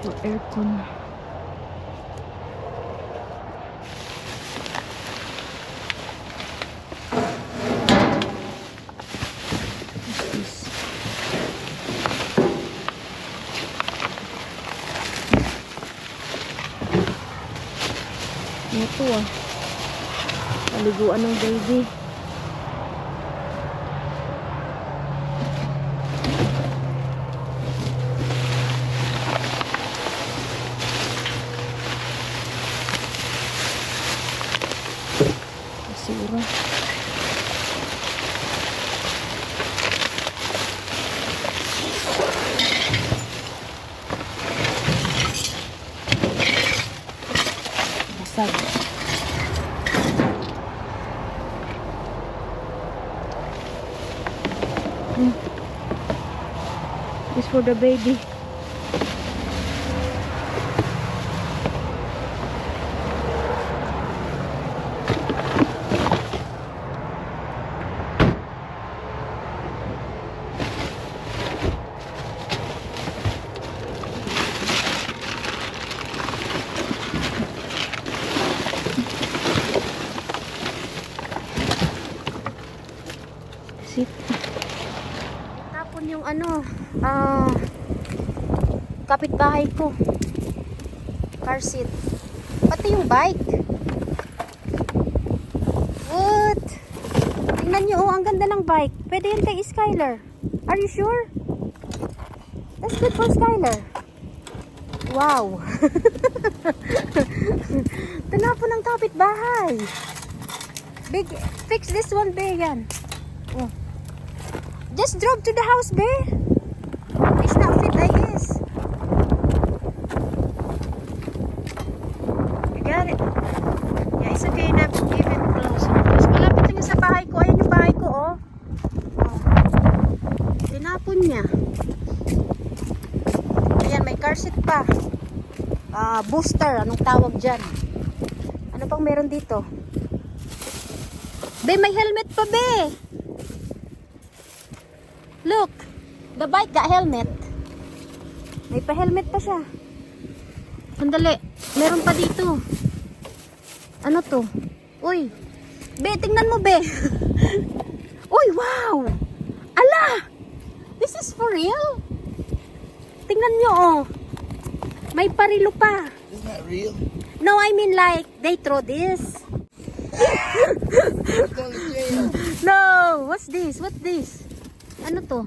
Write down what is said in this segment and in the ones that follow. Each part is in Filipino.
For aircon. Ito ah. Paliguan ng baby. Basura. Basag. Hmm. This for the baby. Sit. Tapon yung ano, ah, kapitbahay ko. Car seat. Pati yung bike. What? Tingnan nyo, oh, ang ganda ng bike. Pwede yan kay Skylar. Are you sure? That's good for Skylar. Wow. Tinapon ng kapitbahay. Big, fix this one, big yan. Oh. Just drove to the house, be. It's not fit, I guess. You got it. Yeah, it's okay na even close. Mas malapit lang sa bahay ko. Ayan yung bahay ko, oh. oh. Tinapon niya. Ayan, may car seat pa. Ah, booster, anong tawag dyan? Ano pang meron dito? Be, may helmet pa, be. Look, the bike got helmet. May pa-helmet pa siya. Sandali, meron pa dito. Ano to? Uy, be, tingnan mo, be. Uy, wow! Ala! This is for real? Tingnan nyo, oh. May parilo pa. Isn't that real? No, I mean like, they throw this. It's. No! What's this? What's this? Ano to?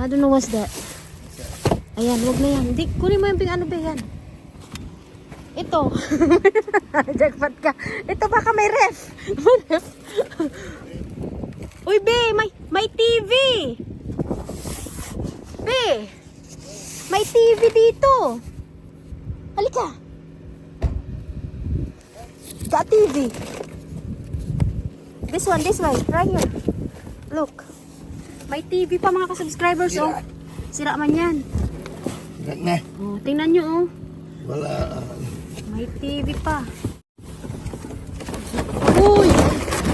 I don't know what's that. Ayan, wag na yan. Hindi, kunin mo yung ping ano ba yan? Ito. Jackpot ka. Ito baka may ref. May ref. Uy, be, may, may TV. May TV dito. Halika. Got TV. This one, this way, right here. Look. May TV pa mga ka-subscribers, oh. Sira man yan. Rak na. Oh, tingnan nyo, oh. Wala. ah, May TV pa. Uy!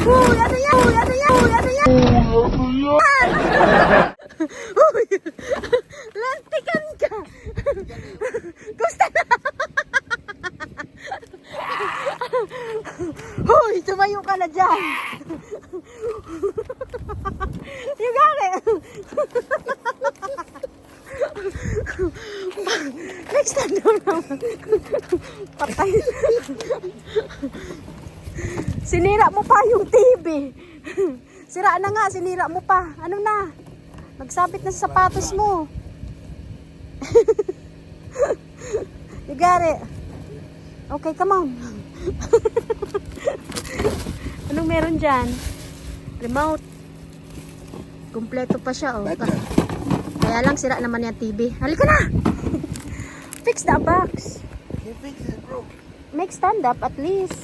Uy, ano yan? Uy, ano yan? Uy, ano yan? Uy! Lantikan ka! Gusto na! Uy, tumayo ka na dyan! You got it! Next time naman. Patay. Sinira mo pa yung TV. Sira na nga, sinira mo pa. Ano na? Nagsabit na sa sapatos mo. you got it. Okay, come on. Anong meron dyan? Remote. Kompleto pa siya, oh. Kaya lang sira naman yung TV. Halika na! Fix the box. You fix it, bro. Make stand up at least.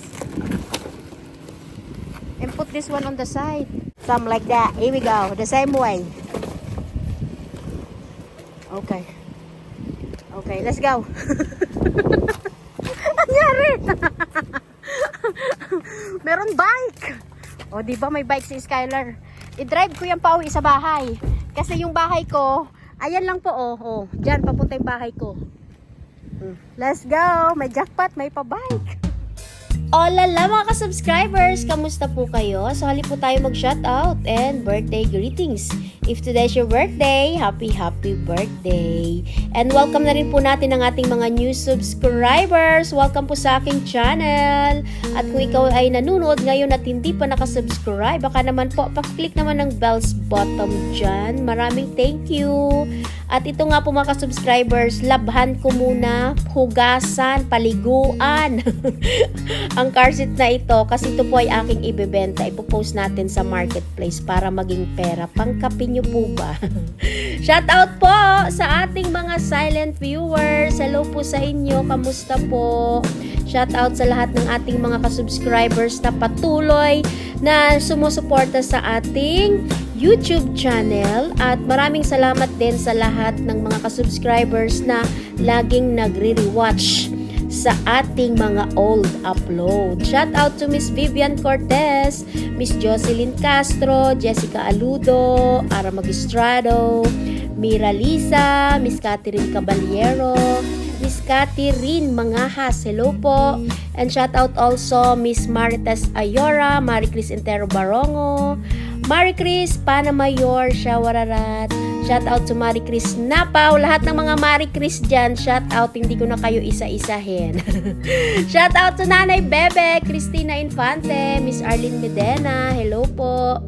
And put this one on the side. Some like that. Here we go. The same way. Okay. Okay, let's go. Anyari? meron bike. O, di ba may bike si Skylar? I-drive ko yan pa uwi sa bahay. Kasi yung bahay ko, ayan lang po, oh. oh Diyan, papunta yung bahay ko. Hmm. Let's go! May jackpot, may pa-bike. Olala mga ka-subscribers! Kamusta po kayo? So halip po tayo mag-shoutout and birthday greetings. If today's your birthday, happy happy birthday! And welcome na rin po natin ang ating mga new subscribers. Welcome po sa aking channel. At kung ikaw ay nanonood ngayon at hindi pa nakasubscribe, baka naman po, pakiclick naman ng bells bottom dyan. Maraming thank you! At ito nga po mga ka-subscribers, labhan ko muna, hugasan, paliguan. ang car seat na ito kasi ito po ay aking ibebenta. Ipopost natin sa marketplace para maging pera. Pangkapi nyo po ba? Shout out po sa ating mga silent viewers. Hello po sa inyo. Kamusta po? Shout out sa lahat ng ating mga ka-subscribers na patuloy na sumusuporta sa ating YouTube channel at maraming salamat din sa lahat ng mga ka-subscribers na laging nagre-rewatch sa ating mga old upload. Shout out to Miss Vivian Cortez, Miss Jocelyn Castro, Jessica Aludo, Ara Magistrado, Mira Lisa, Miss Catherine Caballero, Miss Catherine Mangahas, hello po. And shout out also Miss Marites Ayora, Marie Cris Entero Barongo, Marie Cris Panamayor, Shawararat. Shout out to Marie Cris Napaw. Lahat ng mga Marie Cris dyan, shout out. Hindi ko na kayo isa-isahin. shout out to Nanay Bebe, Christina Infante, Miss Arlene Medena. Hello po.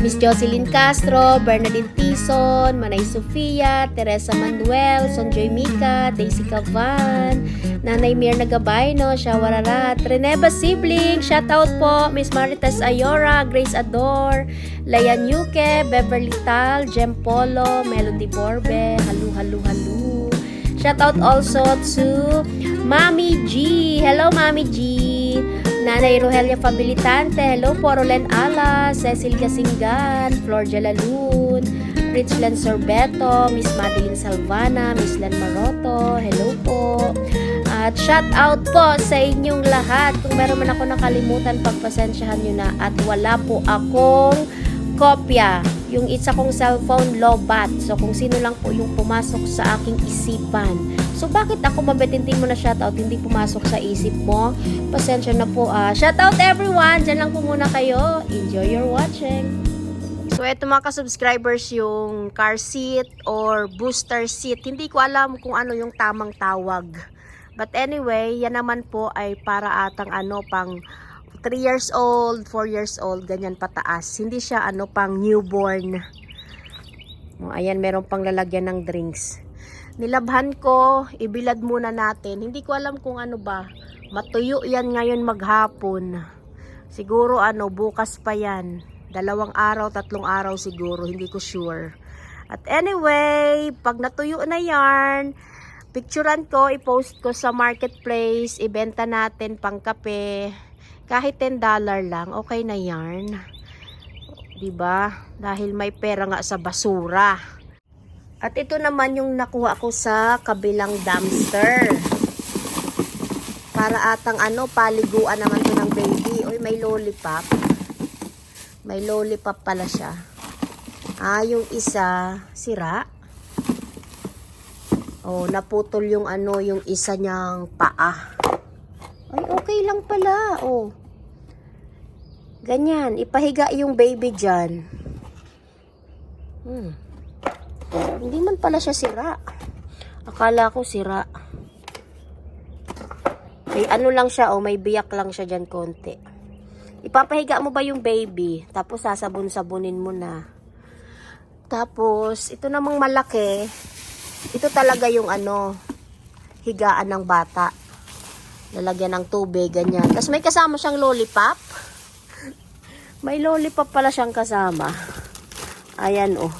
Miss Jocelyn Castro, Bernadine Tison, Manay Sofia, Teresa Manuel, Sonjoy Mika, Daisy Cavan, Nanay Mir Nagabayno, Shawararat, Reneva Sibling, shoutout po, Miss Marites Ayora, Grace Ador, Layan Yuke, Beverly Tal, Jem Polo, Melody Borbe, halu halu halu. Shoutout also to Mami G. Hello Mami G. Nanay Rogelia Fabilitante, hello po, Rolen Ala, Cecil Gasingan, Flor Jalalun, Richland Sorbeto, Miss Madeline Salvana, Miss Len Maroto, hello po. At shout out po sa inyong lahat. Kung meron man ako nakalimutan, pagpasensyahan nyo na. At wala po akong kopya. Yung isa kong cellphone, lobat. So, kung sino lang po yung pumasok sa aking isipan. So, bakit ako mabetintin mo na shoutout, hindi pumasok sa isip mo? Pasensya na po ah. Shoutout everyone! Diyan lang po muna kayo. Enjoy your watching! So, eto mga ka-subscribers yung car seat or booster seat. Hindi ko alam kung ano yung tamang tawag. But anyway, yan naman po ay para atang ano, pang 3 years old, 4 years old, ganyan pataas. Hindi siya ano, pang newborn. O, ayan, meron pang lalagyan ng drinks. Nilabhan ko, ibilad muna natin. Hindi ko alam kung ano ba. Matuyo yan ngayon maghapon. Siguro ano, bukas pa yan. Dalawang araw, tatlong araw siguro. Hindi ko sure. At anyway, pag natuyo na yarn, picturean ko, i-post ko sa marketplace, ibenta natin pang kape. Kahit $10 lang, okay na yarn. 'Di ba? Dahil may pera nga sa basura. At ito naman yung nakuha ko sa kabilang dumpster. Para atang ano, paliguan naman to ng baby. Uy, may lollipop. May lollipop pala siya. Ah, yung isa, sira. Oh, naputol yung ano, yung isa niyang paa. Ay, okay lang pala. Oh. Ganyan, ipahiga yung baby dyan. Hmm. Hindi man pala siya sira. Akala ko sira. May ano lang siya, oh, may biyak lang siya dyan konti. Ipapahiga mo ba yung baby? Tapos sasabon-sabunin mo na. Tapos, ito namang malaki. Ito talaga yung ano, higaan ng bata. Lalagyan ng tubig, ganyan. Tapos may kasama siyang lollipop. May lollipop pala siyang kasama. Ayan, oh.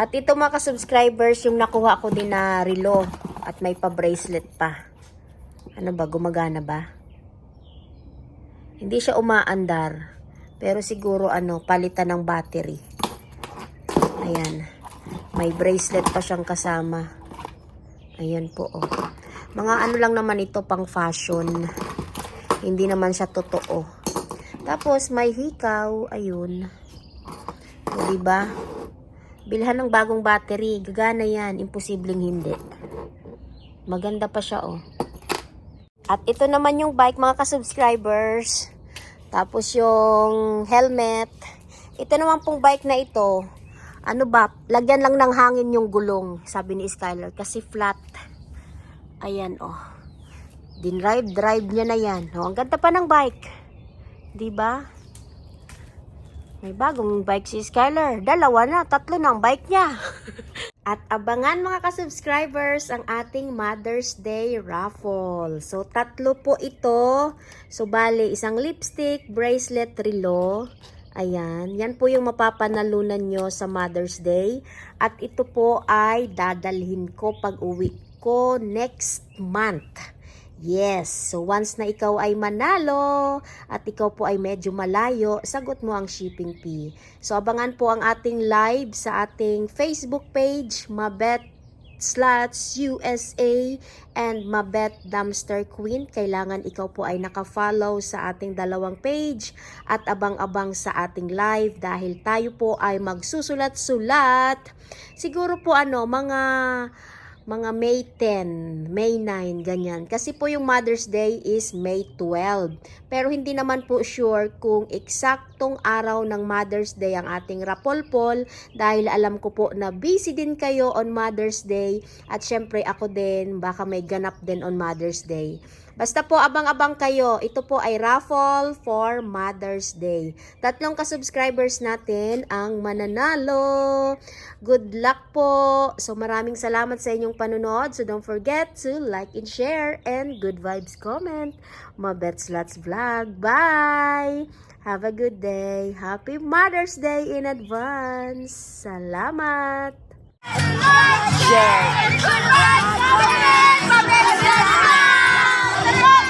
At ito mga ka-subscribers, yung nakuha ko din na relo. At may pa-bracelet pa. Ano ba, gumagana ba? Hindi siya umaandar. Pero siguro ano, palitan ng battery. Ayan. May bracelet pa siyang kasama. Ayan po, oh. Mga ano lang naman ito, pang fashion. Hindi naman siya totoo. Tapos, may hikaw. Ayun. O, diba? Bilhan ng bagong battery. Gagana yan. Imposibleng hindi. Maganda pa siya, oh. At ito naman yung bike, mga ka-subscribers. Tapos yung helmet. Ito naman pong bike na ito. Ano ba? Lagyan lang ng hangin yung gulong, sabi ni Skylar. Kasi flat. Ayan, oh. Din-drive, drive niya na yan. Oh, ang ganda pa ng bike. 'Di ba? May bagong bike si Skylar. Dalawa na, tatlo na ang bike niya. At abangan mga ka-subscribers ang ating Mother's Day raffle. So, tatlo po ito. So, bali, isang lipstick, bracelet, relo. Ayan. Yan po yung mapapanalunan nyo sa Mother's Day. At ito po ay dadalhin ko pag uwi ko next month. Yes. So once na ikaw ay manalo at ikaw po ay medyo malayo, sagot mo ang shipping fee. So abangan po ang ating live sa ating Facebook page, Mabet Slots USA and Mabet Dumpster Queen. Kailangan ikaw po ay naka-follow sa ating dalawang page at abang-abang sa ating live dahil tayo po ay magsusulat-sulat. Siguro po ano, mga mga May 10, May 9, ganyan. Kasi po yung Mother's Day is May 12. Pero hindi naman po sure kung eksaktong araw ng Mother's Day ang ating rapolpol dahil alam ko po na busy din kayo on Mother's Day at syempre ako din baka may ganap din on Mother's Day. Basta po abang-abang kayo. Ito po ay raffle for Mother's Day. Tatlong ka-subscribers natin ang mananalo. Good luck po. So maraming salamat sa inyong panonood. So don't forget to like and share and good vibes comment. Mabets Lots Vlog. Bye! Have a good day. Happy Mother's Day in advance. Salamat! Share! Good luck! Mabets Lots Vlog! Vamos,